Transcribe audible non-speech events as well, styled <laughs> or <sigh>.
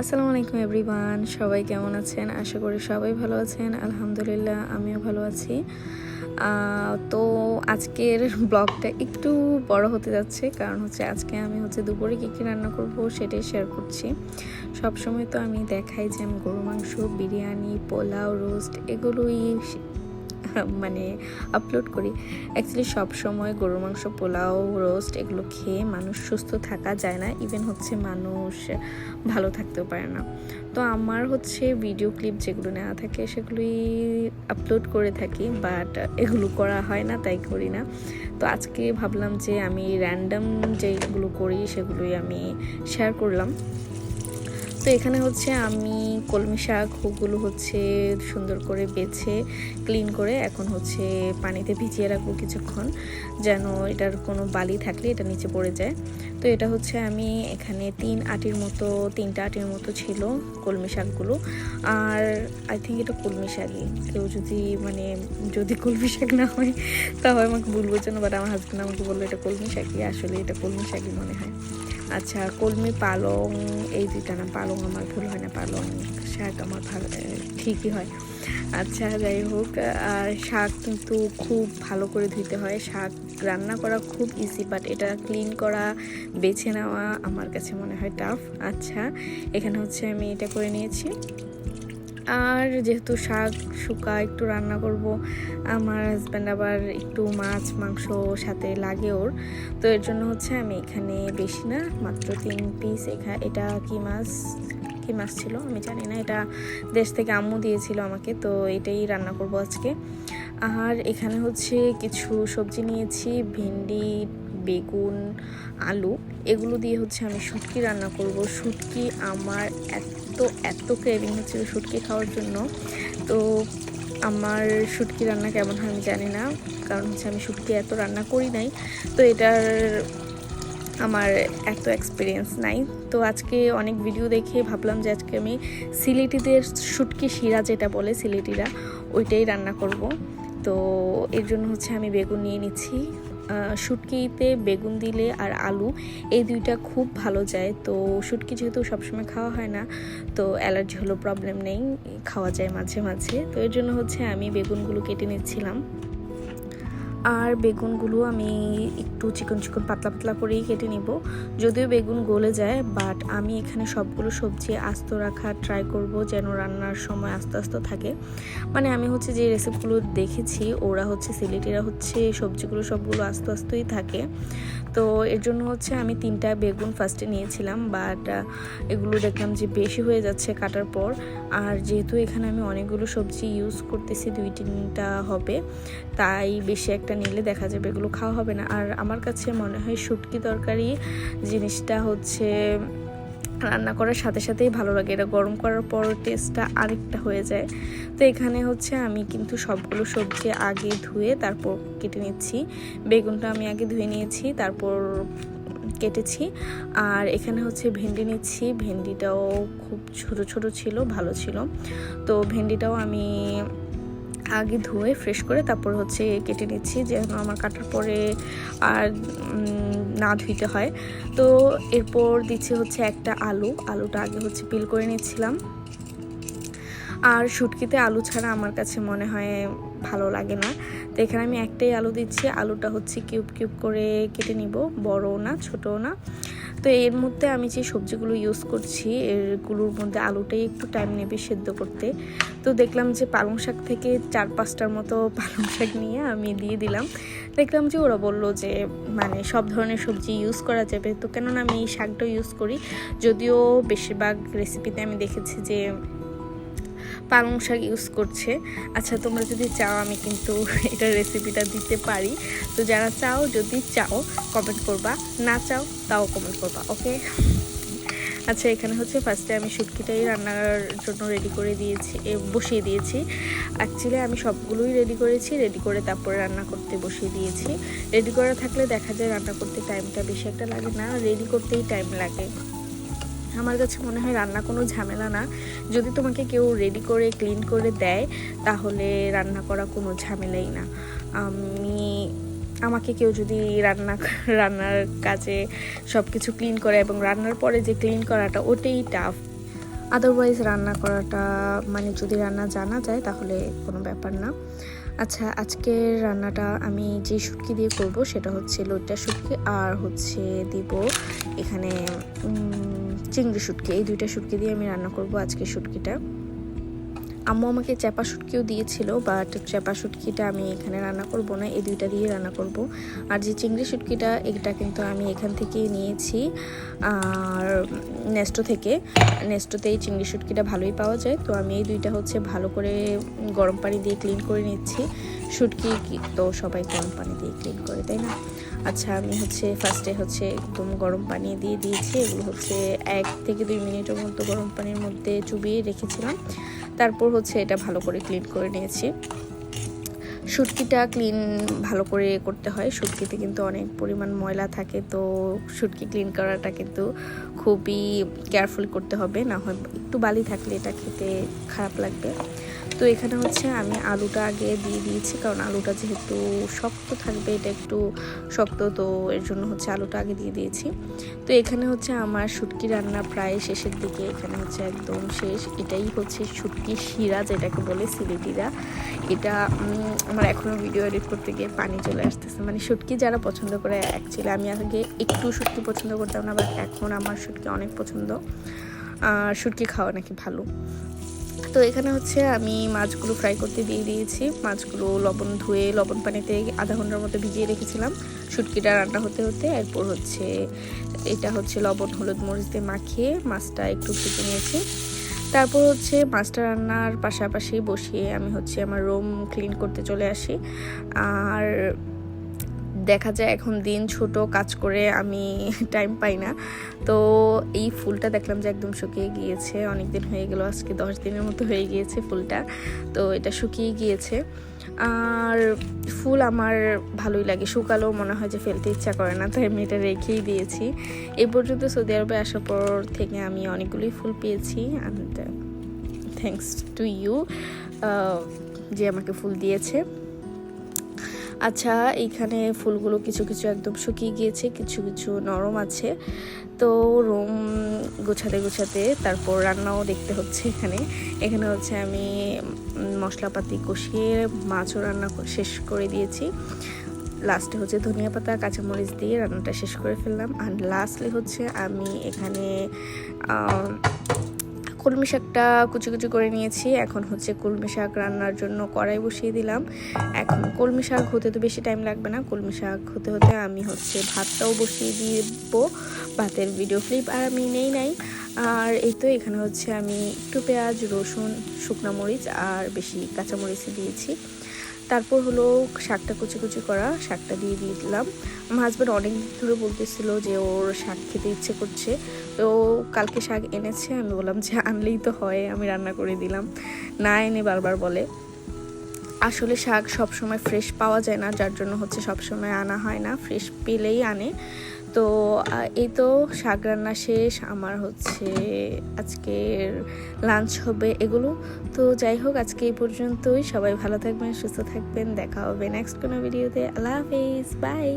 আসসালামু আলাইকুম এভরিওয়ান, সবাই কেমন আছেন? আশা করি সবাই ভালো আছেন। আলহামদুলিল্লাহ, আমিও ভালো আছি। তো আজকের ব্লগটা একটু বড় হতে যাচ্ছে, কারণ হচ্ছে আজকে আমি হচ্ছে দুপুরে কী কী রান্না করব সেটাই শেয়ার করছি। সবসময় তো আমি দেখাই যে আমি গরু মাংস, বিরিয়ানি, পোলাও রোস্ট এগুলোই <laughs> মানে আপলোড করি। অ্যাকচুয়ালি সব সময় গরুর মাংস, পোলাও রোস্ট এগুলো খেয়ে মানুষ সুস্থ থাকা যায় না। ইভেন হচ্ছে মানুষ ভালো থাকতেও পারে না। তো আমার হচ্ছে ভিডিও ক্লিপ যেগুলো নেওয়া থাকে, সেগুলোই আপলোড করে থাকি বাট এগুলো করা হয় না, তাই করি না। তো আজকে ভাবলাম যে আমি র্যান্ডম যেগুলো করি, সেগুলোই আমি শেয়ার করলাম। তো এখানে হচ্ছে আমি কলমি শাক, ওগুলো হচ্ছে সুন্দর করে বেছে ক্লিন করে এখন হচ্ছে পানিতে ভিজিয়ে রাখব কিছুক্ষণ, যেন এটার কোনো বালি থাকলে এটা নিচে পড়ে যায়। তো এটা হচ্ছে আমি এখানে তিন আটির মতো, তিনটা আটির মতো ছিল কলমি শাকগুলো। আর আই থিঙ্ক এটা কলমি শাকই। কেউ যদি মানে যদি কলমি শাক না হয় তাহলে আমাকে বলব যেন বাট আমার হাজব্যান্ড আমাকে বলল এটা কলমি শাকই, আসলে এটা কলমি শাকই মনে হয়। আচ্ছা কলমি পালং, এই দুইটা না, পালং আমার ভুল হয় না, পালং শাক আমার ভালো ঠিকই হয়। আচ্ছা যাই হোক আর শাক কিন্তু খুব ভালো করে ধুতে হয়। শাক রান্না করা খুব ইজি বাট এটা ক্লিন করা, বেছে নেওয়া আমার কাছে মনে হয় টাফ আচ্ছা এখানে হচ্ছে আমি এটা করে নিয়েছি। আর যেহেতু শাক শুকা, একটু রান্না করব, আমার হাজব্যান্ড আবার একটু মাছ, মাংস সাথে লাগে ওর। তো এর জন্য হচ্ছে আমি এখানে বেশি না, মাত্র তিন পিস এখা, এটা কি মাছ? কি মাছ ছিল? আমি জানি না, এটা দেশ থেকে আম্মু দিয়েছিল আমাকে, তো এটাই রান্না করব আজকে। আর এখানে হচ্ছে কিছু সবজি নিয়েছি, ভেন্ডি, বেগুন, আলু। এগুলো দিয়ে হচ্ছে আমি শুটকি রান্না করব। শুটকি আমার এত এত ক্রেভিং হচ্ছিল শুটকি খাওয়ার জন্য। তো আমার শুটকি রান্না কেমন হয় আমি জানি না, কারণ হচ্ছে আমি শুটকি এত রান্না করি নাই। তো এটার আমার এত এক্সপিরিয়েন্স নাই। তো আজকে অনেক ভিডিও দেখে ভাবলাম যে আজকে আমি সিলেটিদের শুটকি শিরা যেটা বলে সিলেটিরা, ওইটাই রান্না করব। তো এর জন্য হচ্ছে আমি বেগুন নিয়ে নিচ্ছি। শুটকিতে বেগুন দিলে আর আলু, এই দুইটা খুব ভালো যায়। তো শুটকি যেহেতু সবসময় খাওয়া হয় না, তো অ্যালার্জি হলো প্রবলেম নেই, খাওয়া যায় মাঝে মাঝে। তো এর জন্য হচ্ছে আমি বেগুনগুলো কেটে নিচ্ছিলাম। আর বেগুনগুলো আমি একটু চিকন চিকন পাতলা পাতলা করেই কেটে নিব। যদিও বেগুন গলে যায় বাট আমি এখানে সবগুলো সবজি আস্ত রাখার ট্রাই করব যেন রান্নার সময় আস্তে আস্তে থাকে। মানে আমি হচ্ছে যে রেসিপিগুলো দেখেছি, ওরা হচ্ছে সিলেটিরা হচ্ছে সবজিগুলো সবগুলো আস্তে আস্তেই থাকে। তো এর জন্য হচ্ছে আমি তিনটা বেগুন ফার্স্টে নিয়েছিলাম বাট এগুলো দেখলাম যে বেশি হয়ে যাচ্ছে কাটার পর। আর যেহেতু এখানে আমি অনেকগুলো সবজি ইউজ করতেছি, দুই তিনটা হবে, তাই বেশি একটা নিলে দেখা যাবে এগুলো খাওয়া হবে না। আর আমার কাছে মনে হয় শুটকি তরকারি জিনিসটা হচ্ছে রান্না করার সাথে সাথেই ভালো লাগে। এটা গরম করার পর টেস্টটা আরেকটা হয়ে যায়। তো এখানে হচ্ছে আমি কিন্তু সবগুলো সবজি আগে ধুয়ে তারপর কেটে নিচ্ছি। বেগুনটা আমি আগে ধুয়ে নিয়েছি, তারপর কেটেছি। আর এখানে হচ্ছে ভেন্ডি নিচ্ছি। ভেন্ডিটাও খুব ছোট ছোট ছিল, ভালো ছিল। তো ভেন্ডিটাও আমি আগে ধুয়ে ফ্রেশ করে তারপর হচ্ছে কেটে নিচ্ছি, যেন আমার কাটার পরে আর না ধুইতে হয়। তো এরপর দিচ্ছি হচ্ছে একটা আলু, আলুটা আগে হচ্ছে পিল করে নিচ্ছিলাম। আর শুটকিতে আলু ছাড়া আমার কাছে মনে হয় ভালো লাগে না। তো এখানে আমি একটাই আলু দিচ্ছি, আলুটা হচ্ছে কিউব কিউব করে কেটে নিব। বড়ও না, ছোটও না। তো এর মধ্যে আমি যে সবজিগুলো ইউজ করছি, এরগুলোর মধ্যে আলুটাই একটু টাইম নেবে সেদ্ধ করতে। তো দেখলাম যে পালং শাক থেকে চার পাঁচটার মতো <laughs> পালং শাক নিয়ে আমি দিয়ে দিলাম। দেখলাম যে ওরা বলল যে মানে সব ধরনের সবজি ইউজ করা যাবে। তো কেননা আমি এই শাকটা ইউজ করি। যদিও বেশিরভাগ রেসিপিতে আমি দেখেছি যে পালং শাক ইউজ করছে। আচ্ছা তোমরা যদি চাও, আমি কিন্তু <laughs> এটার রেসিপিটা দিতে পারি। তো যারা চাও, যদি চাও কমেন্ট করবা। না চাও, তাও কমেন্ট করবা ওকে আচ্ছা এখানে হচ্ছে ফার্স্টে আমি শুটকিটাই রান্নার জন্য রেডি করে দিয়েছি বসিয়ে দিয়েছি। অ্যাকচুয়ালি আমি সবগুলোই রেডি করেছি রেডি করে তারপরে রান্না করতে বসিয়ে দিয়েছি। রেডি করা থাকলে দেখা যায় রান্না করতে টাইমটা বেশি একটা লাগে না রেডি করতেই টাইম লাগে। আমার কাছে মনে হয় রান্না কোনো ঝামেলা না। যদি তোমাকে কেউ রেডি করে ক্লিন করে দেয়, তাহলে রান্না করা কোনো ঝামেলাই না। আমি, আমাকে কেউ যদি রান্না <laughs> রান্নার কাজে সব কিছু ক্লিন করে এবং রান্নার পরে যে ক্লিন করাটা, ওটাই টাফ আদারওয়াইজ রান্না করাটা মানে যদি রান্না জানা যায়, তাহলে কোনো ব্যাপার না। আচ্ছা আজকের রান্নাটা আমি যে শুটকি দিয়ে করব সেটা হচ্ছে লোটা শুটকি আর হচ্ছে দিব এখানে চিংড়ি শুটকি। এই দুইটা শুটকি দিয়ে আমি রান্না করব আজকে শুটকিটা। আম্মু আমাকে চ্যাপা শুটকিও দিয়েছিল বাট চ্যাপা শুটকিটা আমি এখানে রান্না করব না, এই দুইটা দিয়ে রান্না করব। আর যে চিংড়ি শুটকিটা, এটা কিন্তু আমি এখান থেকেই নিয়েছি। আর নেস্টো থেকে নেস্টোতেই চিংড়ি শুটকিটা ভালোই পাওয়া যায়, তো আমি এই দুইটা হচ্ছে ভালো করে গরম পানি দিয়ে ক্লিন করে নিচ্ছি। শুটকি তো সবাই গরম পানি দিয়ে ক্লিন করে, তাই না? আচ্ছা আমি হচ্ছে ফার্স্টে হচ্ছে একদম গরম পানি দিয়ে দিয়েছি, এগুলো হচ্ছে এক থেকে দুই মিনিটের মতো গরম পানির মধ্যে চুবিয়ে রেখেছিলাম। তারপর হচ্ছে এটা ভালো করে ক্লিন করে নিয়েছি। শুটকিটা ক্লিন ভালো করে করতে হয়। শুটকিতে কিন্তু অনেক পরিমাণ ময়লা থাকে, তো শুটকি ক্লিন করাটা কিন্তু খুবই কেয়ারফুল করতে হবে। না হয় একটু বালি থাকলে এটা খেতে খারাপ লাগবে। তো এখানে হচ্ছে আমি আলুটা আগে দিয়ে দিয়েছি, কারণ আলুটা যেহেতু শক্ত থাকবে, এটা একটু শক্ত, তো এর জন্য হচ্ছে আলুটা আগে দিয়ে দিয়েছি। তো এখানে হচ্ছে আমার শুটকি রান্না প্রায় শেষের দিকে, এখানে হচ্ছে একদম শেষ। এটাই হচ্ছে শুটকি শিরা, যেটাকে বলে সিলেটিরা। এটা আমার এখনও ভিডিও এডিট করতে গিয়ে পানি চলে আসতেছে। মানে শুটকি যারা পছন্দ করে অ্যাকচুয়ালি আমি আগে একটু শুটকি পছন্দ করতাম না বাট এখন আমার শুটকি অনেক পছন্দ। আর শুটকি খাওয়া নাকি ভালো। তো এখানে হচ্ছে আমি মাছগুলো ফ্রাই করতে দিয়ে দিয়েছি। মাছগুলো লবণ ধুয়ে, লবণ পানিতে আধা ঘণ্টার মতো ভিজিয়ে রেখেছিলাম শুটকিটা রান্না হতে হতে। এরপর হচ্ছে এটা হচ্ছে লবণ, হলুদ, মরিচ দিয়ে মাখিয়ে মাছটা একটু ভেজে নিয়েছি। তারপর হচ্ছে মাছটা রান্নার পাশাপাশি বসিয়ে আমি হচ্ছে আমার রুম ক্লিন করতে চলে আসি। আর দেখা যায় এখন দিন ছোট, কাজ করে আমি <laughs> টাইম পাই না। তো এই ফুলটা দেখলাম যে একদম শুকিয়ে গিয়েছে। অনেক দিন হয়ে গেল, আজকে দশ দিনের মতো হয়ে গিয়েছে ফুলটা। তো এটা শুকিয়ে গিয়েছে। আর ফুল আমার ভালোই লাগে। শুকালেও মনে হয় যে ফেলতে ইচ্ছা করে না, তাই আমি এটা রেখেই দিয়েছি। এই পর্যন্ত সৌদি আরবে আসার পর থেকে আমি অনেকগুলোই ফুল পেয়েছি। অ্যান্ড থ্যাংকস টু ইউ যে আমাকে ফুল দিয়েছে। আচ্ছা এইখানে ফুলগুলো কিছু কিছু একদম শুকিয়ে গিয়েছে, কিছু কিছু নরম আছে। তো রুম গোছাতে গোছাতে তারপর রান্নাও দেখতে হচ্ছে এখানে। এখানে হচ্ছে আমি মশলাপাতি কষিয়ে মাছও রান্না শেষ করে দিয়েছি। লাস্টে হচ্ছে ধনিয়া পাতা, কাঁচামরিচ দিয়ে রান্নাটা শেষ করে ফেললাম। আর লাস্টলি হচ্ছে আমি এখানে কলমি শাকটা কুচি কুচি করে নিয়েছি। এখন হচ্ছে কলমি শাক রান্নার জন্য কড়াই বসিয়ে দিলাম। এখন কলমি শাক হতে তো বেশি টাইম লাগবে না। কলমি শাক হতে হতে আমি হচ্ছে ভাতটাও বসিয়ে দিব। ভাতের ভিডিও ফ্লিপ আর আমি নেই নাই। আর এই তো এখানে হচ্ছে আমি একটু পেঁয়াজ, রসুন, শুকনো মরিচ আর বেশি কাঁচামরিচ দিয়েছি। তারপর হলো শাকটা কুচি কুচি করা, শাকটা দিয়ে দিলাম। আমার হাজব্যান্ড অনেক ধরে বলতেছিল যে ওর শাক খেতে ইচ্ছে করছে। তো কালকে শাক এনেছে, আমি বললাম যে আনলেই তো হয়, আমি রান্না করে দিলাম। না এনে বারবার বলে। আসলে শাক সবসময় ফ্রেশ পাওয়া যায় না, যার জন্য হচ্ছে সব সময় আনা হয় না ফ্রেশ পেলেই আনে। তো এই তো শাক রান্না শেষ, আমার হচ্ছে আজকের লাঞ্চ হবে এগুলো। তো যাই হোক, আজকে এই পর্যন্তই। সবাই ভালো থাকবেন, সুস্থ থাকবেন, দেখা হবে নেক্সট কোনো ভিডিওতে আল্লাহ হাফিজ বাই